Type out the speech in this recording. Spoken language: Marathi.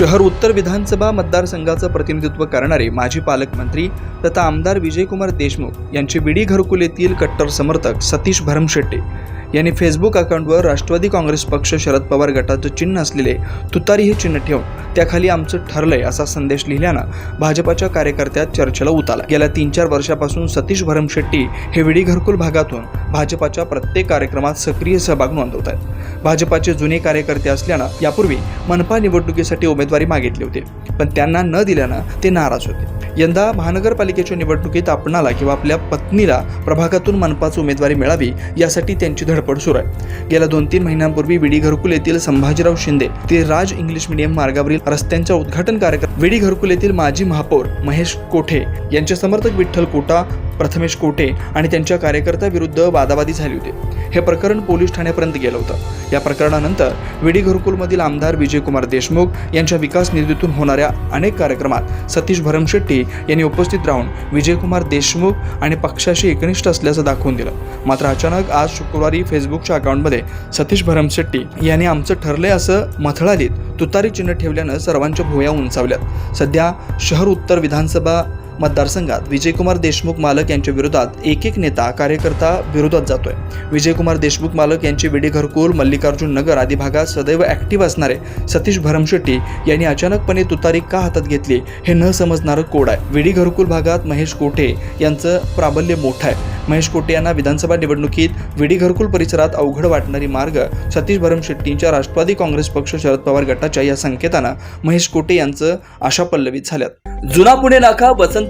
शहर उत्तर विधानसभा मतदारसंघाचं प्रतिनिधित्व करणारे माजी पालकमंत्री तथा आमदार विजयकुमार देशमुख यांचे विडी घरकुल येथील कट्टर समर्थक सतीश भरमशेट्टे यांनी फेसबुक अकाउंटवर राष्ट्रवादी काँग्रेस पक्ष शरद पवार गटाचं चिन्ह असलेले तुतारी हे चिन्ह ठेवून त्याखाली आमचं ठरलंय असा संदेश लिहिल्यानं भाजपाच्या कार्यकर्त्यात चर्चेला उताला. गेल्या तीन चार वर्षापासून सतीश भरमशेट्टी हे विडी घरकुल भागातून भाजपाच्या प्रत्येक कार्यक्रमात सक्रिय सहभाग नोंदवत आहेत. भाजपाचे जुने कार्यकर्ते असल्यानं यापूर्वी मनपा निवडणुकीसाठी उमेदवारी मागितली होती पण त्यांना न दिल्यानं ते नाराज होते. यंदा महानगरपालिकेच्या निवडणुकीत आपणाला किंवा आपल्या पत्नीला प्रभागातून मनपाच उमेदवारी मिळावी यासाठी त्यांची धडपड सुरू आहे. गेल्या दोन तीन महिन्यांपूर्वी विडी घरकुल येथील संभाजीराव शिंदे ते राज इंग्लिश मीडियम मार्गावरील रस्त्यांच्या उद्घाटन कार्यक्रम विडी घरकुल येथील माजी महापौर महेश कोठे यांचे समर्थक विठ्ठल कोटा प्रथमेश कोठे आणि त्यांच्या कार्यकर्त्याविरुद्ध वादावादी झाली होती. हे प्रकरण पोलीस ठाण्यापर्यंत गेलं होतं. या प्रकरणानंतर विडी घरकुलमधील आमदार विजयकुमार देशमुख यांच्या विकास निधीतून होणाऱ्या अनेक कार्यक्रमात सतीश भरमशेट्टी यांनी उपस्थित राहून विजयकुमार देशमुख आणि पक्षाशी एकनिष्ठ असल्याचं दाखवून दिलं. मात्र अचानक आज शुक्रवारी फेसबुकच्या अकाउंटमध्ये सतीश भरमशेट्टी यांनी आमचं ठरलंय असं मथळालीत तुतारी चिन्ह ठेवल्यानं सर्वांच्या भुया उंचावल्यात. सध्या शहर उत्तर विधानसभा मतदारसंघात विजयकुमार देशमुख मालक यांच्या विरोधात एक एक नेता कार्यकर्ता विरोधात जातोय. विजयकुमार देशमुख मालक यांचे विडी घरकुल मल्लिकार्जुन नगर आदी भागात सदैव ॲक्टिव्ह असणारे सतीश भरमशेट्टी यांनी अचानकपणे तुतारी का हातात घेतली हे न समजणारं कोड आहे. विडी घरकुल भागात महेश कोठे यांचं प्राबल्य मोठं आहे. महेश कोटे यांना विधानसभा निवडणुकीत विडी घरकुल परिसरात अवघड वाटणारी मार्ग सतीश भरमशेट्टींच्या राष्ट्रवादी काँग्रेस पक्ष शरद पवार गटाच्या या संकेतानं महेश कोटे यांचं आशा पल्लवित झाल्यात. जुना पुणे नाका वसंत